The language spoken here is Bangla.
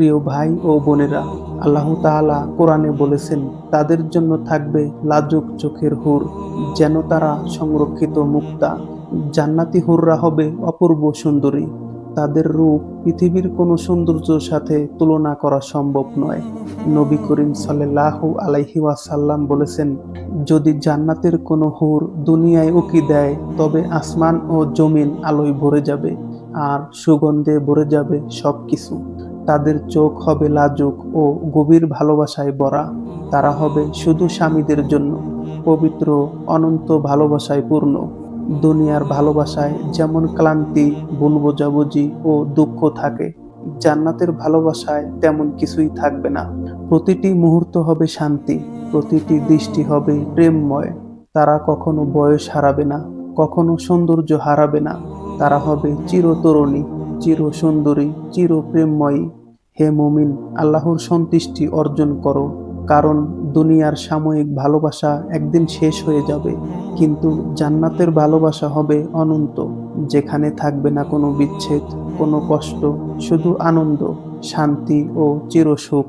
প্রিয় ভাই ও বোনেরা, আল্লাহ তাআলা কোরআনে বলেছেন, তাদের জন্য থাকবে লাজুক চোখের হুর, যেন তারা সংরক্ষিত মুক্তা। জান্নাতি হুররা হবে অপূর্ব সুন্দরী। তাদের রূপ পৃথিবীর কোনো সৌন্দর্যের সাথে তুলনা করা সম্ভব নয়। নবী করিম সাল্লাল্লাহু আলাইহি ওয়াসাল্লাম বলেছেন, যদি জান্নাতের কোনো হুর দুনিয়ায় উকি দেয়, তবে আসমান ও জমিন আলোয় ভরে যাবে, আর সুগন্ধে ভরে যাবে সবকিছু। তাদের চোখ হবে লাজুক ও গভীর ভালোবাসায় ভরা। তারা হবে শুধু স্বামীদের জন্য, পবিত্র, অনন্ত ভালোবাসায় পূর্ণ। দুনিয়ার ভালোবাসায় যেমন ক্লান্তি ভুল বোঝাবুঝি ও দুঃখ থাকে, জান্নাতের ভালোবাসায় তেমন কিছুই থাকবে না। প্রতিটি মুহূর্ত হবে শান্তি, প্রতিটি দৃষ্টি হবে প্রেমময়। তারা কখনো বয়স হারাবে না, কখনো সৌন্দর্য হারাবে না। তারা হবে চিরতরুণী চির সুন্দরী চির প্রেমময়ী হে মমিন, আল্লাহর সন্তুষ্টি অর্জন করো, কারণ দুনিয়ার সাময়িক ভালোবাসা একদিন শেষ হয়ে যাবে, কিন্তু জান্নাতের ভালোবাসা হবে অনন্ত, যেখানে থাকবে না কোনো বিচ্ছেদ, কোনো কষ্ট, শুধু আনন্দ, শান্তি ও চিরসুখ।